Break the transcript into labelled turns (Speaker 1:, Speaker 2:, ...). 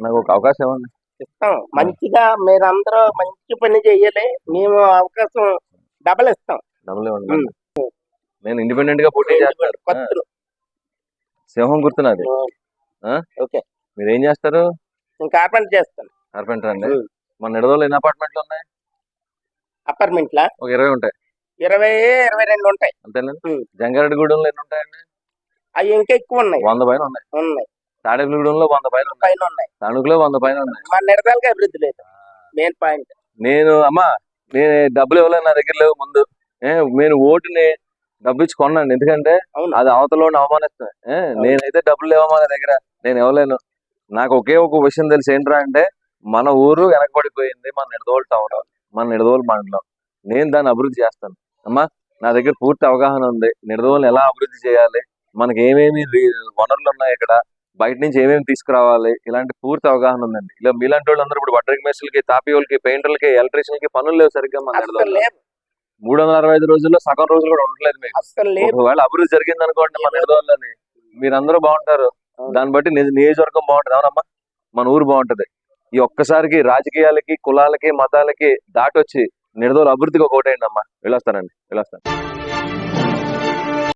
Speaker 1: నాకు ఒక అవకాశం ఇవ్వండి
Speaker 2: ఇస్తాం. మంచిగా మీరందరూ మంచి పని చెయ్యాలి. మేము అవకాశం డబల్ ఇస్తాం.
Speaker 1: డబ్బులు ఇవ్వండి నేను ఇండిపెండెంట్గా పోటీ
Speaker 2: కొత్తలు.
Speaker 1: సింహం గుర్తున్నది. ఆ?
Speaker 2: ఓకే.
Speaker 1: మీరు ఏం చేస్తారు?
Speaker 2: నేను కార్పెంట్ చేస్తాను.
Speaker 1: కార్పెంటర్ అండి. మన నిడదోలు ఎన్ని అపార్ట్మెంట్లు ఉన్నాయి?
Speaker 2: అపార్ట్మెంట్ లా?
Speaker 1: ఒక ఇరవై ఉంటాయి.
Speaker 2: ఇరవై ఇరవై రెండు ఉంటాయి.
Speaker 1: అంతేనండి. జంగారెడ్డిగూడెంలో ఎన్ని ఉంటాయండి?
Speaker 2: అవి ఇంకా ఎక్కువ ఉన్నాయి.
Speaker 1: వంద పైన ఉన్నాయి.
Speaker 2: ఉన్నాయి.
Speaker 1: తాడేపల్లిగూడెంలో వంద పైన ఉన్నాయి.
Speaker 2: పైన ఉన్నాయి
Speaker 1: తణుకులో వంద పైన ఉన్నాయి.
Speaker 2: మన అభివృద్ధి లేదు. మెయిన్ పాయింట్
Speaker 1: నేను అమ్మా నేను డబ్బులు ఇవ్వలేదు నా దగ్గర లేవు ముందు. నేను ఓటుని డబ్బు ఇచ్చి కొన్నాను. ఎందుకంటే. అది అవతల అవమానిస్తాను నేనైతే డబ్బులు లేవమ్మా నా దగ్గర? నేను ఇవ్వలేను. నాకు ఒకే ఒక విషయం తెలిసి ఏంట్రా అంటే మన ఊరు వెనకబడిపోయింది మన నిడదోలు టౌన్ మన నిడదోలు మండలం. నేను దాన్ని అభివృద్ధి చేస్తాను. అమ్మా నా దగ్గర పూర్తి అవగాహన ఉంది. నిడదోలు ఎలా అభివృద్ధి చేయాలి? మనకి ఏమేమి వనరులు ఉన్నాయి ఇక్కడ? బయట నుంచి ఏమేమి తీసుకురావాలి? ఇలాంటి పూర్తి అవగాహన ఉందండి. ఇలా మీలాంటి వాళ్ళు అందరూ ఇప్పుడు వడ్రంగి మేస్టులకి తాపి వాళ్ళకి పెయింటర్లకి ఎలక్ట్రీషియన్కి పనులు లేవు సరిగ్గా మన మూడు వందల అరవై ఐదు రోజుల్లో సగం రోజులు కూడా ఉండట్లేదు మీకు. ఒకవేళ అభివృద్ధి జరిగింది అనుకోండి మన నిడదోళ్ళని మీరందరూ బాగుంటారు. దాన్ని బట్టి నియోజకవర్గం బాగుంటది. అవునమ్మా? మన ఊరు బాగుంటది. ఈ ఒక్కసారికి రాజకీయాలకి కులాలకి మతాలకి దాటొచ్చి నిడదోలు అభివృద్ధికి ఒక ఓటేయండి అమ్మా. వెళ్ళొస్తానండి. వెళ్ళొస్తాను.